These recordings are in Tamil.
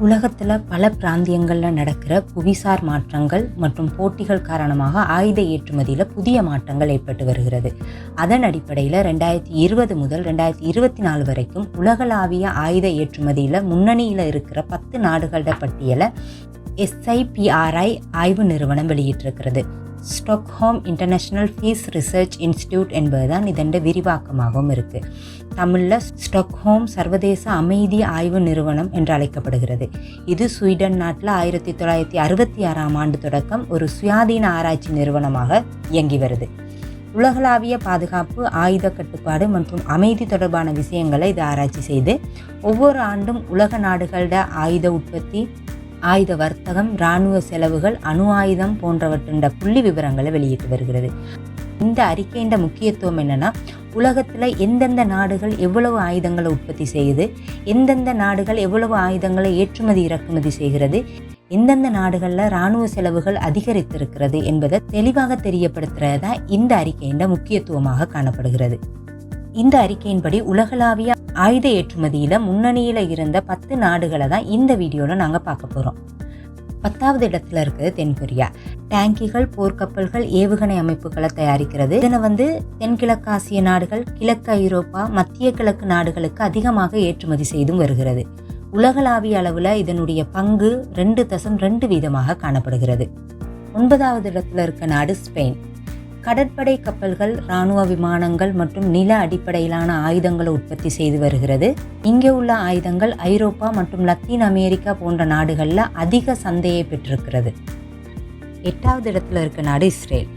உலகத்தில் பல பிராந்தியங்களில் நடக்கிற புவிசார் மாற்றங்கள் மற்றும் போட்டிகள் காரணமாக ஆயுத ஏற்றுமதியில் புதிய மாற்றங்கள் ஏற்பட்டு வருகிறது. அதன் அடிப்படையில் ரெண்டாயிரத்தி இருபது முதல் ரெண்டாயிரத்தி இருபத்தி நாலு வரைக்கும் உலகளாவிய ஆயுத ஏற்றுமதியில் முன்னணியில் இருக்கிற பத்து நாடுகளோட பட்டியலை எஸ்ஐபிஆர்ஐ ஆய்வு நிறுவனம் வெளியிட்டிருக்கிறது. Stockholm international peace research institute என்பதுதான் இதன் விரிவாக்கமாகவும் இருக்குது தமிழில் ஸ்டாக்ஹோம் சர்வதேச அமைதி ஆய்வு நிறுவனம் என்று அழைக்கப்படுகிறது. இது ஸ்வீடன் நாட்டில் ஆயிரத்தி தொள்ளாயிரத்தி அறுபத்தி ஆறாம் ஆண்டு தொடக்கம் ஒரு சுயாதீன ஆராய்ச்சி நிறுவனமாக இயங்கி வருது. உலகளாவிய பாதுகாப்பு ஆயுத கட்டுப்பாடு மற்றும் அமைதி தொடர்பான விஷயங்களை இது ஆராய்ச்சி செய்து ஒவ்வொரு ஆண்டும் உலக நாடுகளோட ஆயுத உற்பத்தி ஆயுத வர்த்தகம் இராணுவ செலவுகள் அணு ஆயுதம் போன்றவற்றின் புள்ளி விவரங்களை வெளியிட்டு வருகிறது. இந்த அறிக்கையின் முக்கியத்துவம் என்னன்னா உலகத்தில் எந்தெந்த நாடுகள் எவ்வளவு ஆயுதங்களை உற்பத்தி செய்யுது எந்தெந்த நாடுகள் எவ்வளவு ஆயுதங்களை ஏற்றுமதி இறக்குமதி செய்கிறது எந்தெந்த நாடுகளில் இராணுவ செலவுகள் அதிகரித்திருக்கிறது என்பதை தெளிவாக தெரியப்படுத்துறது தான் இந்த அறிக்கையின் முக்கியத்துவமாக காணப்படுகிறது. இந்த அறிக்கையின்படி உலகளாவிய ஆயுத ஏற்றுமதியில் முன்னணியில் இருந்த பத்து நாடுகளை தான் இந்த வீடியோவில் நாங்கள் பார்க்க போகிறோம் பத்தாவது இடத்துல இருக்குது தென்கொரியா டேங்கிகள் போர்க்கப்பல்கள் ஏவுகணை அமைப்புகளை தயாரிக்கிறது. இதனை வந்து தென்கிழக்காசிய நாடுகள் கிழக்கு ஐரோப்பா மத்திய கிழக்கு நாடுகளுக்கு அதிகமாக ஏற்றுமதி செய்தும் வருகிறது. உலகளாவிய அளவில் இதனுடைய பங்கு ரெண்டு தசம் ரெண்டு வீதமாக காணப்படுகிறது. ஒன்பதாவது இடத்துல இருக்க நாடு ஸ்பெயின். கடற்படை கப்பல்கள் இராணுவ விமானங்கள் மற்றும் நில அடிப்படையிலான ஆயுதங்களை உற்பத்தி செய்து வருகிறது. இங்கே உள்ள ஆயுதங்கள் ஐரோப்பா மற்றும் லத்தீன் அமெரிக்கா போன்ற நாடுகளில் அதிக சந்தையை பெற்றிருக்கிறது. எட்டாவது இடத்துல இருக்க நாடு இஸ்ரேல்.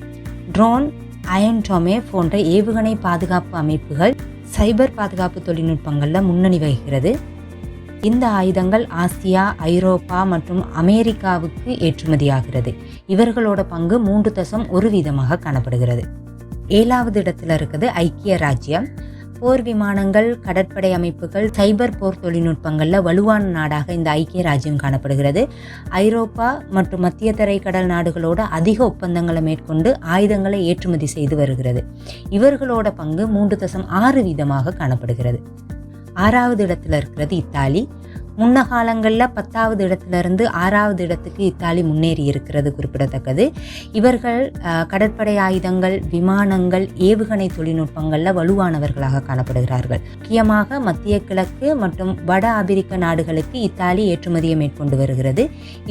ட்ரோன் அயன்டோமே போன்ற ஏவுகணை பாதுகாப்பு அமைப்புகள் சைபர் பாதுகாப்பு தொழில்நுட்பங்களில் முன்னணி வகிக்கிறது. இந்த ஆயுதங்கள் ஆசியா ஐரோப்பா மற்றும் அமெரிக்காவுக்கு ஏற்றுமதியாகிறது. இவர்களோட பங்கு மூன்று தசம் ஒரு வீதமாக காணப்படுகிறது. ஏழாவது இடத்துல இருக்குது ஐக்கிய ராஜ்யம். போர் விமானங்கள் கடற்படை அமைப்புகள் சைபர் போர் தொழில்நுட்பங்களில் வலுவான நாடாக இந்த ஐக்கிய ராஜ்யம் காணப்படுகிறது. ஐரோப்பா மற்றும் மத்திய தரைக்கடல் கடல் நாடுகளோட அதிக ஒப்பந்தங்களை மேற்கொண்டு ஆயுதங்களை ஏற்றுமதி செய்து வருகிறது. இவர்களோட பங்கு மூன்று தசம் ஆறு வீதமாக காணப்படுகிறது. ஆறாவது இடத்துல இருக்கிறது இத்தாலி. முன்ன காலங்களில் பத்தாவது இடத்துல இருந்து ஆறாவது இடத்துக்கு இத்தாலி முன்னேறி இருக்கிறது குறிப்பிடத்தக்கது. இவர்கள் கடற்படை ஆயுதங்கள் விமானங்கள் ஏவுகணை தொழில்நுட்பங்களில் வலுவானவர்களாக காணப்படுகிறார்கள். முக்கியமாக மத்திய கிழக்கு மற்றும் வட ஆப்பிரிக்க நாடுகளுக்கு இத்தாலி ஏற்றுமதியை மேற்கொண்டு வருகிறது.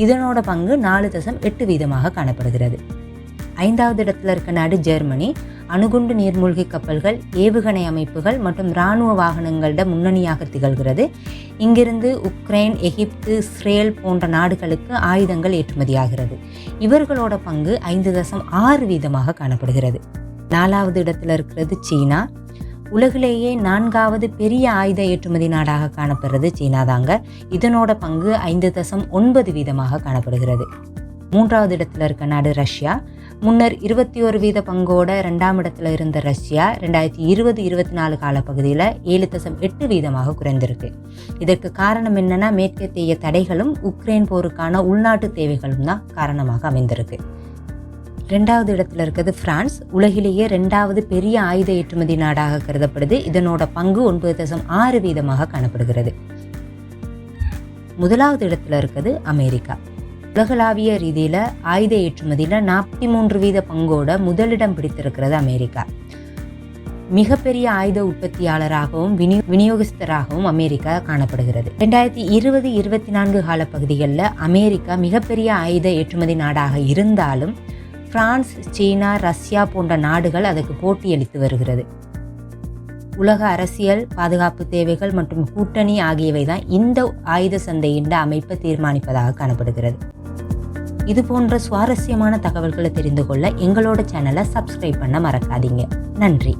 இதனோட பங்கு நாலு தசம் எட்டு வீதமாக காணப்படுகிறது. ஐந்தாவது இடத்துல இருக்க நாடு ஜெர்மனி. அணுகுண்டு நீர்மூழ்கி கப்பல்கள் ஏவுகணை அமைப்புகள் மற்றும் இராணுவ வாகனங்களோட முன்னணியாக திகழ்கிறது. இங்கிருந்து உக்ரைன் எகிப்து இஸ்ரேல் போன்ற நாடுகளுக்கு ஆயுதங்கள் ஏற்றுமதியாகிறது. இவர்களோட பங்கு ஐந்து தசம் ஆறு வீதமாக காணப்படுகிறது. நாலாவது இடத்துல இருக்கிறது சீனா. உலகிலேயே நான்காவது பெரிய ஆயுத ஏற்றுமதி நாடாக காணப்படுறது சீனா தாங்க. இதனோட பங்கு ஐந்து தசம் ஒன்பது வீதமாக காணப்படுகிறது. மூன்றாவது இடத்துல இருக்க நாடு ரஷ்யா. முன்னர் இருபத்தி ஒரு வீத பங்கோட ரெண்டாம் இடத்துல இருந்த ரஷ்யா ரெண்டாயிரத்தி இருபது இருபத்தி நாலு காலப்பகுதியில் ஏழு தசம் எட்டு வீதமாக குறைந்திருக்கு. இதற்கு காரணம் என்னன்னா மேற்கத்திய தடைகளும் உக்ரைன் போருக்கான உள்நாட்டு தேவைகளும் தான் காரணமாக அமைந்திருக்கு. ரெண்டாவது இடத்துல இருக்கிறது பிரான்ஸ். உலகிலேயே ரெண்டாவது பெரிய ஆயுத ஏற்றுமதி நாடாக கருதப்படுது. இதனோட பங்கு ஒன்பது தசம் ஆறு வீதமாக காணப்படுகிறது. முதலாவது இடத்துல இருக்கிறது அமெரிக்கா. உலகளாவிய ரீதியில் ஆயுத ஏற்றுமதியில் நாற்பத்தி மூன்று வீத பங்கோட முதலிடம் பிடித்திருக்கிறது அமெரிக்கா. மிகப்பெரிய ஆயுத உற்பத்தியாளராகவும் வினி விநியோகஸ்தராகவும் அமெரிக்கா காணப்படுகிறது. ரெண்டாயிரத்தி இருபது இருபத்தி நான்கு கால பகுதிகளில் அமெரிக்கா மிகப்பெரிய ஆயுத ஏற்றுமதி நாடாக இருந்தாலும் பிரான்ஸ் சீனா ரஷ்யா போன்ற நாடுகள் அதற்கு போட்டியளித்து வருகிறது. உலக அரசியல் பாதுகாப்பு தேவைகள் மற்றும் கூட்டணி ஆகியவை தான் இந்த ஆயுத சந்தையின் அமைப்பை தீர்மானிப்பதாக காணப்படுகிறது. இது போன்ற சுவாரஸ்யமான தகவல்களை தெரிந்து கொள்ள எங்களோட சேனலை சப்ஸ்கிரைப் பண்ண மறக்காதீங்க. நன்றி.